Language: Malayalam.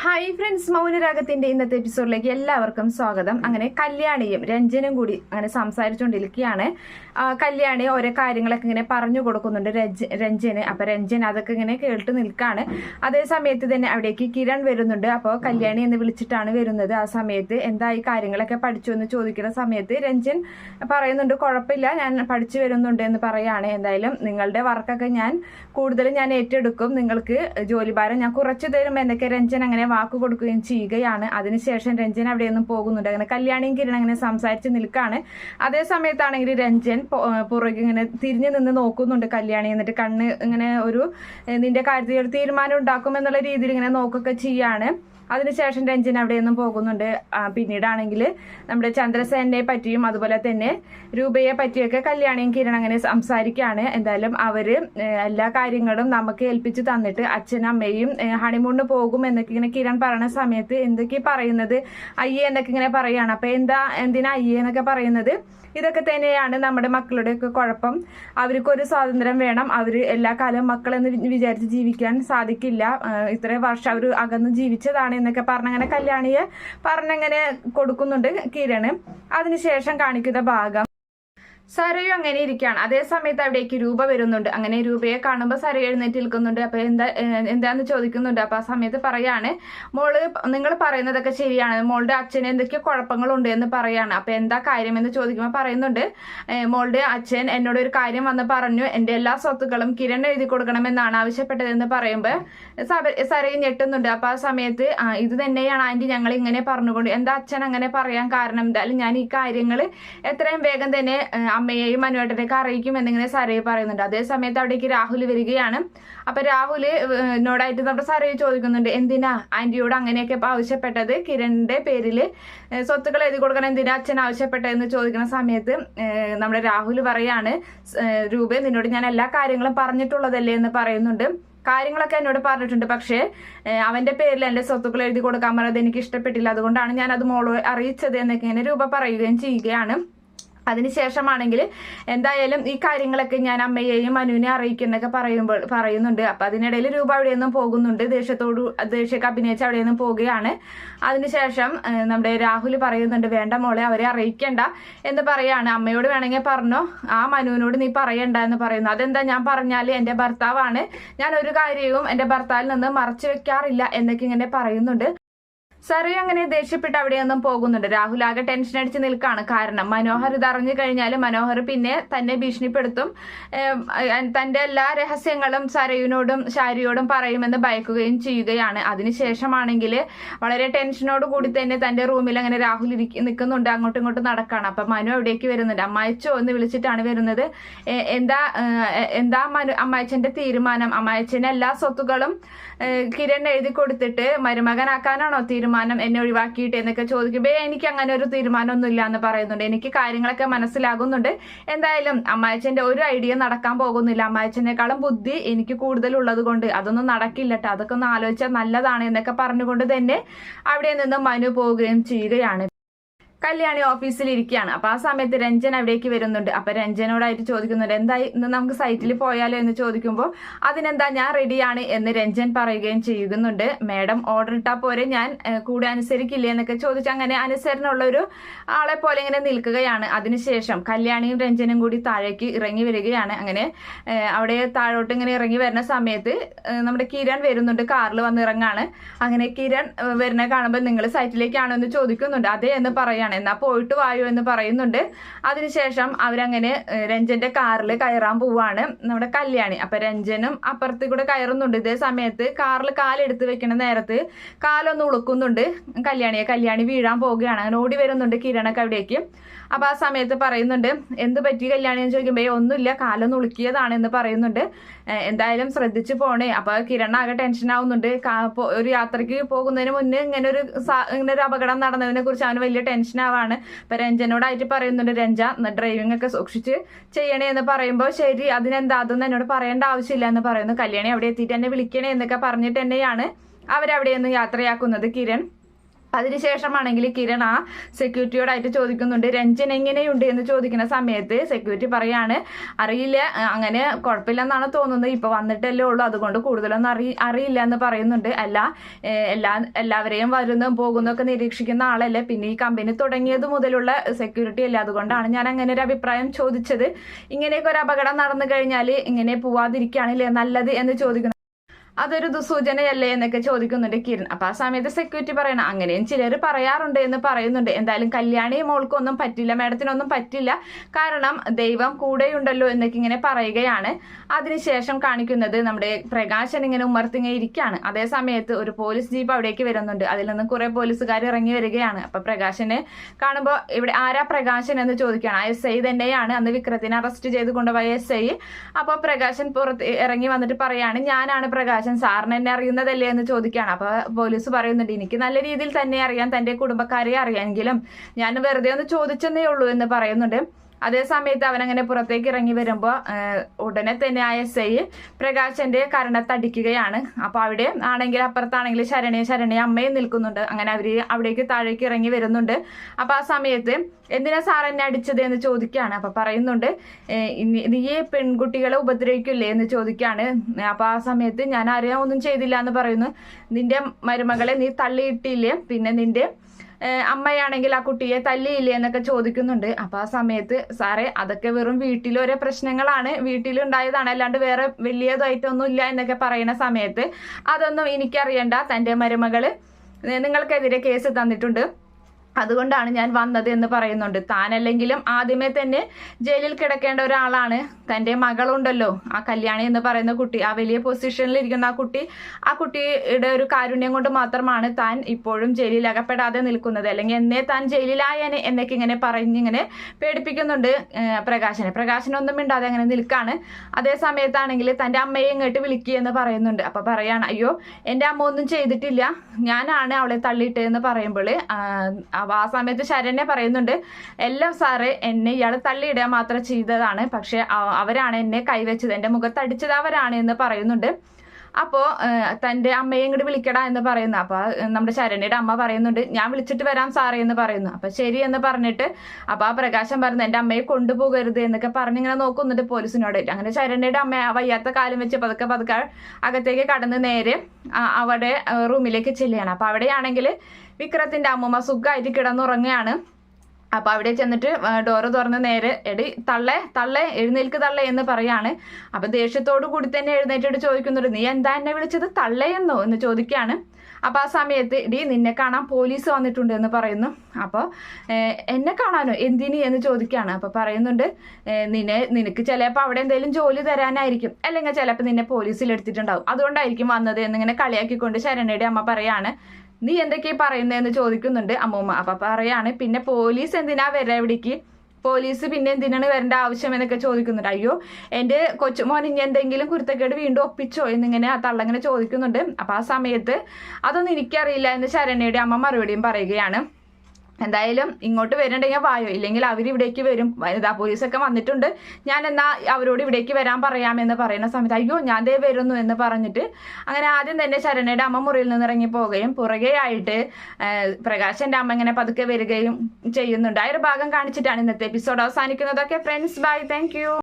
ഹായ് ഫ്രണ്ട്സ് മൗനരാഗത്തിന്റെ ഇന്നത്തെ എപ്പിസോഡിലേക്ക് എല്ലാവർക്കും സ്വാഗതം. അങ്ങനെ കല്യാണിയും രഞ്ജനും കൂടി അങ്ങനെ സംസാരിച്ചുകൊണ്ടിരിക്കുകയാണ് കല്യാണി ഓരോ കാര്യങ്ങളൊക്കെ ഇങ്ങനെ പറഞ്ഞു കൊടുക്കുന്നുണ്ട് രഞ്ജ- രഞ്ജന്. അപ്പൊ രഞ്ജൻ അതൊക്കെ ഇങ്ങനെ കേട്ട് നിൽക്കാണ്. അതേ സമയത്ത് തന്നെ അവിടേക്ക് കിരൺ വരുന്നുണ്ട്. അപ്പോൾ കല്യാണി എന്ന് വിളിച്ചിട്ടാണ് വരുന്നത്. ആ സമയത്ത് എന്താ ഈ കാര്യങ്ങളൊക്കെ പഠിച്ചു എന്ന് ചോദിക്കുന്ന സമയത്ത് രഞ്ജൻ പറയുന്നുണ്ട് കുഴപ്പമില്ല ഞാൻ പഠിച്ചു വരുന്നുണ്ട് എന്ന് പറയാണ്. എന്തായാലും നിങ്ങളുടെ വർക്കൊക്കെ ഞാൻ കൂടുതൽ ഞാൻ ഏറ്റെടുക്കും. നിങ്ങൾക്ക് ജോലി ഭാരം ഞാൻ കുറച്ചു തരും എന്നൊക്കെ രഞ്ജൻ അങ്ങനെ വാക്ക് കൊടുക്കുകയും ചെയ്യുകയാണ്. അതിനുശേഷം രഞ്ജൻ അവിടെ നിന്നും പോകുന്നുണ്ട്. അങ്ങനെ കല്യാണിയും കിരൺ അങ്ങനെ സംസാരിച്ച് നിൽക്കാണ്. അതേ സമയത്താണെങ്കിൽ രഞ്ജൻ പുറകെ ഇങ്ങനെ തിരിഞ്ഞു നിന്ന് നോക്കുന്നുണ്ട് കല്യാണി. എന്നിട്ട് കണ്ണ് ഇങ്ങനെ ഒരു നിന്റെ കാര്യത്തിൽ ഒരു തീരുമാനം ഉണ്ടാക്കും എന്നുള്ള രീതിയിൽ ഇങ്ങനെ നോക്കൊക്കെ ചെയ്യാണ്. അതിനുശേഷം രഞ്ജൻ അവിടെ നിന്നും പോകുന്നുണ്ട് പിന്നീടാണെങ്കിൽ നമ്മുടെ ചന്ദ്രസേനെ പറ്റിയും അതുപോലെ തന്നെ രൂപയെ പറ്റിയൊക്കെ കല്യാണിയും കിരൺ അങ്ങനെ സംസാരിക്കുകയാണ്. എന്തായാലും അവർ എല്ലാ കാര്യങ്ങളും നമുക്ക് ഏൽപ്പിച്ച് തന്നിട്ട് അച്ഛനും അമ്മയും ഹണിമൂണിന് പോകും എന്നൊക്കെ ഇങ്ങനെ കിരൺ പറയുന്ന സമയത്ത് എന്തൊക്കെ പറയുന്നത്? അയ്യേ എന്നൊക്കെ ഇങ്ങനെ പറയുകയാണ് അപ്പോൾ എന്താ എന്തിനാ അയ്യേ എന്നൊക്കെ പറയുന്നത്? ഇതൊക്കെ തന്നെയാണ് നമ്മുടെ മക്കളുടെയൊക്കെ കുഴപ്പം. അവർക്കൊരു സ്വാതന്ത്ര്യം വേണം. അവർ എല്ലാ കാലവും മക്കളെന്ന് വിചാരിച്ച് ജീവിക്കാൻ സാധിക്കില്ല. ഇത്രയും വർഷം അവർ അകന്ന് ജീവിച്ചതാണ് എന്നൊക്കെ പറഞ്ഞങ്ങനെ കല്യാണിയെ പറഞ്ഞങ്ങനെ കൊടുക്കുന്നുണ്ട് കിരണ്. അതിനുശേഷം കാണിക്കുന്ന ഭാഗം. സരയു അങ്ങനെ ഇരിക്കുകയാണ്. അതേ സമയത്ത് അവിടേക്ക് രൂപ വരുന്നുണ്ട്. അങ്ങനെ രൂപയെ കാണുമ്പോൾ സരയു എഴുന്നേറ്റ് നിൽക്കുന്നുണ്ട്. അപ്പൊ എന്താ എന്താന്ന് ചോദിക്കുന്നുണ്ട്. അപ്പൊ ആ സമയത്ത് പറയാണ് മോൾ നിങ്ങൾ പറയുന്നതൊക്കെ ശരിയാണ്. മോളുടെ അച്ഛന് എന്തൊക്കെയോ കുഴപ്പങ്ങളുണ്ട് എന്ന് പറയാണ്. അപ്പൊ എന്താ കാര്യം എന്ന് ചോദിക്കുമ്പോൾ പറയുന്നുണ്ട് മോളുടെ അച്ഛൻ എന്നോട് ഒരു കാര്യം വന്ന് പറഞ്ഞു എന്റെ എല്ലാ സ്വത്തുക്കളും കിരൺ എഴുതി കൊടുക്കണമെന്നാണ് ആവശ്യപ്പെട്ടതെന്ന് പറയുമ്പോൾ സരയു ഞെട്ടുന്നുണ്ട്. അപ്പൊ ആ സമയത്ത് ഇത് തന്നെയാണ് ആന്റി ഞങ്ങൾ ഇങ്ങനെ പറഞ്ഞുകൊണ്ട് എന്താ അച്ഛൻ അങ്ങനെ പറയാൻ കാരണം? എന്തായാലും ഞാൻ ഈ കാര്യങ്ങൾ എത്രയും വേഗം തന്നെ അമ്മയെയും മനുവേട്ടനെയൊക്കെ അറിയിക്കും എന്നിങ്ങനെ സരയ് പറയുന്നുണ്ട്. അതേ സമയത്ത് അവിടേക്ക് രാഹുൽ വരികയാണ്. അപ്പൊ രാഹുൽ എന്നോടായിട്ട് നമ്മുടെ സരയ് ചോദിക്കുന്നുണ്ട് എന്തിനാ? ആന്റിയോട് അങ്ങനെയൊക്കെ ആവശ്യപ്പെട്ടത്? കിരണിന്റെ പേരിൽ സ്വത്തുക്കൾ എഴുതി കൊടുക്കണം എന്തിനാ അച്ഛൻ ആവശ്യപ്പെട്ടതെന്ന് ചോദിക്കുന്ന സമയത്ത് നമ്മുടെ രാഹുൽ പറയാണ് രൂപേ നിന്നോട് ഞാൻ എല്ലാ കാര്യങ്ങളും പറഞ്ഞിട്ടുള്ളതല്ലേ? എന്ന് പറയുന്നുണ്ട്. കാര്യങ്ങളൊക്കെ എന്നോട് പറഞ്ഞിട്ടുണ്ട്. പക്ഷേ അവന്റെ പേരിൽ എന്റെ സ്വത്തുക്കൾ എഴുതി കൊടുക്കാൻ പറഞ്ഞത് എനിക്ക് ഇഷ്ടപ്പെട്ടില്ല. അതുകൊണ്ടാണ് ഞാൻ അത് മോളോ അറിയിച്ചത് എന്നൊക്കെ ഇങ്ങനെ രൂപ പറയുകയും ചെയ്യുകയാണ്. അതിനുശേഷമാണെങ്കിൽ എന്തായാലും ഈ കാര്യങ്ങളൊക്കെ ഞാൻ അമ്മയെയും മനുവിനെ അറിയിക്കുന്നൊക്കെ പറയുമ്പോൾ പറയുന്നുണ്ട്. അപ്പം അതിനിടയിൽ രൂപ അവിടെ നിന്നും പോകുന്നുണ്ട്. ദേഷ്യത്തോട് ദേഷ്യമൊക്കെ അഭിനയിച്ച് അവിടെ നിന്നും പോവുകയാണ്. അതിനുശേഷം നമ്മുടെ രാഹുൽ പറയുന്നുണ്ട് വേണ്ട മോളെ അവരെ അറിയിക്കണ്ട എന്ന് പറയാണ്. അമ്മയോട് വേണമെങ്കിൽ പറഞ്ഞോ ആ മനുവിനോട് നീ പറയണ്ട എന്ന് പറയുന്നു. അതെന്താ ഞാൻ പറഞ്ഞാൽ എന്റെ ഭർത്താവാണ്. ഞാൻ ഒരു കാര്യവും എന്റെ ഭർത്താവിൽ നിന്ന് മറച്ചു വെക്കാറില്ല എന്നൊക്കെ ഇങ്ങനെ പറയുന്നുണ്ട്. സറി അങ്ങനെ ദേഷ്യപ്പെട്ട് അവിടെയൊന്നും പോകുന്നുണ്ട്. രാഹുൽ ആകെ ടെൻഷൻ അടിച്ച് നിൽക്കാണ്. കാരണം മനോഹർ ഇത് അറിഞ്ഞു കഴിഞ്ഞാൽ മനോഹർ പിന്നെ തന്നെ ഭീഷണിപ്പെടുത്തും. തന്റെ എല്ലാ രഹസ്യങ്ങളും സരയുനോടും ശാരിയോടും പറയുമെന്ന് ഭയക്കുകയും ചെയ്യുകയാണ്. അതിനുശേഷമാണെങ്കിൽ വളരെ ടെൻഷനോട് കൂടി തന്നെ തന്റെ റൂമിൽ അങ്ങനെ രാഹുൽ ഇരിക്കും നിൽക്കുന്നുണ്ട് അങ്ങോട്ടും ഇങ്ങോട്ടും നടക്കാണ്. അപ്പൊ മനു അവിടേക്ക് വരുന്നുണ്ട്. അമ്മായച്ചോ എന്ന് വിളിച്ചിട്ടാണ് വരുന്നത്. എന്താ എന്താ മനു അമ്മായച്ചന്റെ തീരുമാനം? അമ്മായച്ചന് എല്ലാ സ്വത്തുകളും കിരൺ എഴുതി കൊടുത്തിട്ട് മരുമകനാക്കാനാണോ തീരുമാനം? എന്നെ ഒഴിവാക്കിയിട്ട് എന്നൊക്കെ ബേ എനിക്ക് അങ്ങനെ ഒരു തീരുമാനമൊന്നും ഇല്ല എന്ന് പറയുന്നുണ്ട്. എനിക്ക് കാര്യങ്ങളൊക്കെ മനസ്സിലാകുന്നുണ്ട്. എന്തായാലും അമ്മായച്ചന്റെ ഒരു ഐഡിയ നടക്കാൻ പോകുന്നില്ല. അമ്മായച്ചനേക്കാളും ബുദ്ധി എനിക്ക് കൂടുതൽ ഉള്ളത് കൊണ്ട് അതൊന്നും നടക്കില്ല കേട്ടോ അതൊക്കെ ഒന്ന് ആലോചിച്ചാൽ നല്ലതാണ് എന്നൊക്കെ പറഞ്ഞുകൊണ്ട് തന്നെ അവിടെ നിന്ന് മനു പോവുകയും ചെയ്യുകയാണ്. കല്യാണി ഓഫീസിൽ ഇരിക്കുകയാണ് അപ്പൊ ആ സമയത്ത് രഞ്ജൻ അവിടേക്ക് വരുന്നുണ്ട്. അപ്പൊ രഞ്ജനോടായിട്ട് ചോദിക്കുന്നുണ്ട് എന്തായി? ഇന്ന് നമുക്ക് സൈറ്റിൽ പോയാലോ? എന്ന് ചോദിക്കുമ്പോൾ അതിനെന്താ ഞാൻ റെഡിയാണ്? എന്ന് രഞ്ജൻ പറയുകയും ചെയ്യുന്നുണ്ട്. മാഡം ഓർഡർ ഇട്ടാ പോരെ. ഞാൻ കൂടെ അനുസരിക്കില്ലേ? എന്നൊക്കെ ചോദിച്ച് അങ്ങനെ അനുസരണമുള്ള ഒരു ആളെ പോലെ ഇങ്ങനെ നിൽക്കുകയാണ്. അതിനുശേഷം കല്യാണിയും രഞ്ജനും കൂടി താഴേക്ക് ഇറങ്ങി വരികയാണ്. അങ്ങനെ അവിടെ താഴോട്ട് ഇങ്ങനെ ഇറങ്ങി വരുന്ന സമയത്ത് നമ്മുടെ കിരൺ വരുന്നുണ്ട്. കാറിൽ വന്ന് ഇറങ്ങാണ്. അങ്ങനെ കിരൺ വരുന്ന കാണുമ്പോൾ നിങ്ങൾ സൈറ്റിലേക്കാണോ എന്ന് ചോദിക്കുന്നുണ്ട്. അതെ എന്ന് പറയാണ്. എന്നാ പോയിട്ട് വായോ എന്ന് പറയുന്നുണ്ട്. അതിനുശേഷം അവരങ്ങനെ രഞ്ജന്റെ കാറിൽ കയറാൻ പോവാണ്. നമ്മുടെ കല്യാണി. അപ്പൊ രഞ്ജനും അപ്പുറത്ത് കൂടെ കയറുന്നുണ്ട്. ഇതേ സമയത്ത് കാറിൽ കാലെടുത്ത് വെക്കുന്ന നേരത്ത് കാലൊന്ന് ഉളുക്കുന്നുണ്ട് കല്യാണിയെ. കല്യാണി വീഴാൻ പോവുകയാണ്. അങ്ങനെ ഓടി വരുന്നുണ്ട് കിരണൊക്കെ അവിടേക്ക്. അപ്പൊ ആ സമയത്ത് പറയുന്നുണ്ട് എന്ത് പറ്റി കല്യാണി? എന്ന് ചോദിക്കുമ്പോൾ "ഏയ് ഒന്നുമില്ല. കാലൊന്ന് ഉളുക്കിയതാണ് എന്ന് പറയുന്നുണ്ട്. എന്തായാലും ശ്രദ്ധിച്ചു പോണേ. അപ്പൊ കിരണ ആകെ ടെൻഷൻ ആവുന്നുണ്ട്. ഒരു യാത്രയ്ക്ക് പോകുന്നതിന് മുന്നേ ഇങ്ങനെ ഒരു ഇങ്ങനെ ഒരു അപകടം നടന്നതിനെ കുറിച്ച് അവന് വലിയ ടെൻഷൻ ആവാണ് ഇപ്പൊ രഞ്ജനോടായിട്ട് പറയുന്നുണ്ട് രഞ്ജ ഡ്രൈവിംഗ് ഒക്കെ സൂക്ഷിച്ച് ചെയ്യണേ എന്ന് പറയുമ്പോൾ ശരി അതിനെന്താ? അതൊന്നും എന്നോട് പറയേണ്ട ആവശ്യമില്ല എന്ന് പറയുന്നു. കല്യാണി അവിടെ എത്തിയിട്ട് എന്നെ വിളിക്കണേ എന്നൊക്കെ പറഞ്ഞിട്ട് തന്നെയാണ് അവരവിടെ നിന്ന് യാത്രയാക്കുന്നത് കിരൺ. അതിനുശേഷമാണെങ്കിൽ കിരൺ ആ സെക്യൂരിറ്റിയോടായിട്ട് ചോദിക്കുന്നുണ്ട് രഞ്ജൻ എങ്ങനെയുണ്ട്? എന്ന് ചോദിക്കുന്ന സമയത്ത് സെക്യൂരിറ്റി പറയാണ് അറിയില്ല അങ്ങനെ കുഴപ്പമില്ലെന്നാണ് തോന്നുന്നത്. ഇപ്പൊ വന്നിട്ടല്ലേ ഉള്ളൂ. അതുകൊണ്ട് കൂടുതലൊന്നും അറി അറിയില്ല എന്ന് പറയുന്നുണ്ട്. അല്ല എല്ലാ എല്ലാവരെയും വരുന്നതും പോകുന്നതും ഒക്കെ നിരീക്ഷിക്കുന്ന ആളല്ലേ. പിന്നെ ഈ കമ്പനി തുടങ്ങിയത് മുതലുള്ള സെക്യൂരിറ്റി അല്ല. അതുകൊണ്ടാണ് ഞാൻ അങ്ങനെ ഒരു അഭിപ്രായം ചോദിച്ചത്. ഇങ്ങനെയൊക്കെ ഒരു അപകടം നടന്നു കഴിഞ്ഞാൽ ഇങ്ങനെ പോവാതിരിക്കുകയാണല്ലേ നല്ലത് എന്ന് ചോദിക്കുന്നു. അതൊരു ദുസൂചനയല്ലേ എന്നൊക്കെ ചോദിക്കുന്നുണ്ട് കിരൺ. അപ്പൊ ആ സമയത്ത് സെക്യൂരിറ്റി പറയണം അങ്ങനെയും ചിലർ പറയാറുണ്ട് എന്ന് പറയുന്നുണ്ട്. എന്തായാലും കല്യാണി മോൾക്കൊന്നും പറ്റില്ല മാഡത്തിനൊന്നും പറ്റില്ല. കാരണം ദൈവം കൂടെയുണ്ടല്ലോ എന്നൊക്കെ ഇങ്ങനെ പറയുകയാണ്. അതിനുശേഷം കാണിക്കുന്നത് നമ്മുടെ പ്രകാശൻ ഇങ്ങനെ ഉമ്മർത്തിങ്ങനെ ഇരിക്കുകയാണ് അതേ സമയത്ത് ഒരു പോലീസ് ജീപ്പ് അവിടേക്ക് വരുന്നുണ്ട്. അതിൽ നിന്ന് കുറെ പോലീസുകാർ ഇറങ്ങി വരികയാണ്. അപ്പൊ പ്രകാശനെ കാണുമ്പോൾ ഇവിടെ ആരാ പ്രകാശൻ എന്ന് ചോദിക്കുകയാണ്. ആ എസ് ഐ തന്നെയാണ് അന്ന് വിക്രത്തിനെ അറസ്റ്റ് ചെയ്ത് കൊണ്ടുപോയ എസ് ഐ. അപ്പോൾ പ്രകാശൻ പുറത്ത് ഇറങ്ങി വന്നിട്ട് പറയാണ് ഞാനാണ് പ്രകാശൻ. സാറിന് എന്നെ അറിയുന്നതല്ലേ എന്ന് ചോദിക്കുകയാണ്. അപ്പൊ പോലീസ് പറയുന്നുണ്ട് എനിക്ക് നല്ല രീതിയിൽ തന്നെ അറിയാം തന്റെ കുടുംബക്കാരെ അറിയാമെങ്കിലും ഞാൻ വെറുതെ ഒന്ന് ചോദിച്ചെന്നേ ഉള്ളൂ എന്ന് പറയുന്നുണ്ട്. അതേ സമയത്ത് അവനങ്ങനെ പുറത്തേക്ക് ഇറങ്ങി വരുമ്പോൾ ഉടനെ തന്നെ ആ എസ് ഐ പ്രകാശന്റെ കരണത്തടിക്കുകയാണ് അപ്പൊ അവിടെ ആണെങ്കിൽ അപ്പുറത്താണെങ്കിൽ ശരണയും ശരണയും അമ്മയും നിൽക്കുന്നുണ്ട്. അങ്ങനെ അവർ അവിടേക്ക് താഴേക്ക് ഇറങ്ങി വരുന്നുണ്ട്. അപ്പൊ ആ സമയത്ത് എന്തിനാ സാർ എന്നെ അടിച്ചത് എന്ന് ചോദിക്കുകയാണ്. അപ്പൊ പറയുന്നുണ്ട് നീ പെൺകുട്ടികളെ ഉപദ്രവിക്കില്ലേ എന്ന് ചോദിക്കുകയാണ്. അപ്പൊ ആ സമയത്ത് ഞാൻ ആരെയും ഒന്നും ചെയ്തില്ല എന്ന് പറയുന്നു. നിന്റെ മരുമകളെ നീ തള്ളിയിട്ടില്ലേ? പിന്നെ നിന്റെ അമ്മയാണെങ്കിൽ ആ കുട്ടിയെ തല്ലിയില്ലേ എന്നൊക്കെ ചോദിക്കുന്നുണ്ട്. അപ്പൊ ആ സമയത്ത് സാറേ അതൊക്കെ വെറും വീട്ടിലൊരേ പ്രശ്നങ്ങളാണ്. വീട്ടിലുണ്ടായതാണ്. അല്ലാണ്ട് വേറെ വലിയതായിട്ടൊന്നും ഇല്ല എന്നൊക്കെ പറയുന്ന സമയത്ത് അതൊന്നും എനിക്കറിയണ്ട. തന്റെ മരുമകൾ നി- നിങ്ങൾക്കെതിരെ കേസ് തന്നിട്ടുണ്ട്. അതുകൊണ്ടാണ് ഞാൻ വന്നത് എന്ന് പറയുന്നുണ്ട്. താനല്ലെങ്കിലും ആദ്യമേ തന്നെ ജയിലിൽ കിടക്കേണ്ട ഒരാളാണ്. തന്റെ മകളുണ്ടല്ലോ ആ കല്യാണി എന്ന് പറയുന്ന കുട്ടി. ആ വലിയ പൊസിഷനിൽ ഇരിക്കുന്ന ആ കുട്ടി ആ കുട്ടിയുടെ ഒരു കാരുണ്യം കൊണ്ട് മാത്രമാണ് താൻ ഇപ്പോഴും ജയിലിൽ അകപ്പെടാതെ നിൽക്കുന്നത്. അല്ലെങ്കിൽ എന്നേ താൻ ജയിലിലായനെ എന്നൊക്കെ ഇങ്ങനെ പറഞ്ഞിങ്ങനെ പേടിപ്പിക്കുന്നുണ്ട് പ്രകാശനെ. പ്രകാശനൊന്നും മിണ്ടാതെ അങ്ങനെ നിൽക്കാണ്. അതേ സമയത്താണെങ്കിൽ തന്റെ അമ്മയെ ഇങ്ങോട്ട് വിളിക്കുക എന്ന് പറയുന്നുണ്ട്. അപ്പോൾ പറയാണ് അയ്യോ എന്റെ അമ്മ ഒന്നും ചെയ്തിട്ടില്ല. ഞാനാണ് അവളെ തള്ളിയിട്ട് എന്ന് പറയുമ്പോൾ ആ സമയത്ത് ശരണ്യ പറയുന്നുണ്ട് എല്ലാം സാറ് എന്നെ ഇയാൾ തള്ളിയിടുക മാത്രം ചെയ്തതാണ്. പക്ഷെ അവരാണ് എന്നെ കൈവച്ചത്. എന്റെ മുഖത്തടിച്ചത് അവരാണ് എന്ന് പറയുന്നുണ്ട്. അപ്പോൾ തന്റെ അമ്മയെ ഇങ്ങോട്ട് വിളിക്കടാ എന്ന് പറയുന്നു. അപ്പോൾ നമ്മുടെ ശരണ്യയുടെ അമ്മ പറയുന്നുണ്ട് ഞാൻ വിളിച്ചിട്ട് വരാം സാറേ എന്ന് പറയുന്നു. അപ്പോൾ ശരി എന്ന് പറഞ്ഞിട്ട് അപ്പോൾ ആ പ്രകാശം പറഞ്ഞു എന്റെ അമ്മയെ കൊണ്ടുപോകരുത് എന്നൊക്കെ പറഞ്ഞിങ്ങനെ നോക്കുന്നുണ്ട് പോലീസിനോട് അങ്ങനെ ശരണ്യയുടെ അമ്മ വയ്യാത്ത കാലം വെച്ച് പതുക്കെ പതുക്കെ അകത്തേക്ക് കടന്ന് നേരെ അവിടെ റൂമിലേക്ക് ചെല്ലുകയാണ്. അപ്പോൾ അവിടെയാണെങ്കിൽ വിക്രത്തിന്റെ അമ്മമ്മ സുഖമായിട്ട് കിടന്നുറങ്ങുകയാണ്. അപ്പൊ അവിടെ ചെന്നിട്ട് ഡോറ് തുറന്ന് നേരെ എടി തള്ളെ തള്ളെ എഴുന്നേൽക്ക് തള്ളെ എന്ന് പറയാണ്. അപ്പൊ ദേഷ്യത്തോടു കൂടി തന്നെ എഴുന്നേറ്റിട്ട് ചോദിക്കുന്നുണ്ട് നീ എന്താ എന്നെ വിളിച്ചത് തള്ളയെന്നോ എന്ന്? ചോദിക്കുകയാണ്. അപ്പൊ ആ സമയത്ത് ഇടി നിന്നെ കാണാൻ പോലീസ് വന്നിട്ടുണ്ട് എന്ന് പറയുന്നു. അപ്പോൾ എന്നെ കാണാനോ? എന്തിന്? എന്ന് ചോദിക്കുകയാണ്. അപ്പൊ പറയുന്നുണ്ട് നിന്നെ നിനക്ക് ചിലപ്പോൾ അവിടെ എന്തെങ്കിലും ജോലി തരാനായിരിക്കും. അല്ലെങ്കിൽ ചിലപ്പോൾ നിന്നെ പോലീസിൽ എടുത്തിട്ടുണ്ടാവും. അതുകൊണ്ടായിരിക്കും വന്നത് എന്നിങ്ങനെ കളിയാക്കിക്കൊണ്ട് ശരണയുടെ അമ്മ പറയാണ്. നീ എന്തൊക്കെയാ പറയുന്നതെന്ന് ചോദിക്കുന്നുണ്ട് അമ്മൂമ്മ. അപ്പൊ പറയാണ് പിന്നെ പോലീസ് എന്തിനാ വരാ ഇവിടേക്ക്? പോലീസ് പിന്നെ എന്തിനാണ് വരേണ്ട ആവശ്യം? എന്നൊക്കെ ചോദിക്കുന്നുണ്ട്. അയ്യോ എന്റെ കൊച്ചുമോൻ ഇനി എന്തെങ്കിലും കുരുത്തക്കേട് വീണ്ടും ഒപ്പിച്ചോ? എന്നിങ്ങനെ ആ തള്ളങ്ങനെ ചോദിക്കുന്നുണ്ട്. അപ്പൊ ആ സമയത്ത് അതൊന്നും എനിക്കറിയില്ല എന്ന് ശരണ്യയുടെ അമ്മ മറുപടിയും പറയുകയാണ്. എന്തായാലും ഇങ്ങോട്ട് വരുന്നുണ്ടെങ്കിൽ വായോ? ഇല്ലെങ്കിൽ അവർ ഇവിടേക്ക് വരും. വനിതാ പോലീസൊക്കെ വന്നിട്ടുണ്ട്. ഞാൻ എന്നാ അവരോട് ഇവിടേക്ക് വരാൻ പറയാമെന്ന് പറയുന്ന സമയത്ത് അയ്യോ ഞാൻ ദേ വരുന്നു എന്ന് പറഞ്ഞിട്ട് അങ്ങനെ ആദ്യം തന്നെ ശരണയുടെ അമ്മ മുറിയിൽ നിന്ന് ഇറങ്ങി പോവുകയും പുറകെയായിട്ട് പ്രകാശന്റെ അമ്മ ഇങ്ങനെ പതുക്കെ വരികയും ചെയ്യുന്നുണ്ട്. ആ ഒരു ഭാഗം കാണിച്ചിട്ടാണ് ഇന്നത്തെ എപ്പിസോഡ് അവസാനിക്കുന്നതൊക്കെ. Friends bye. താങ്ക്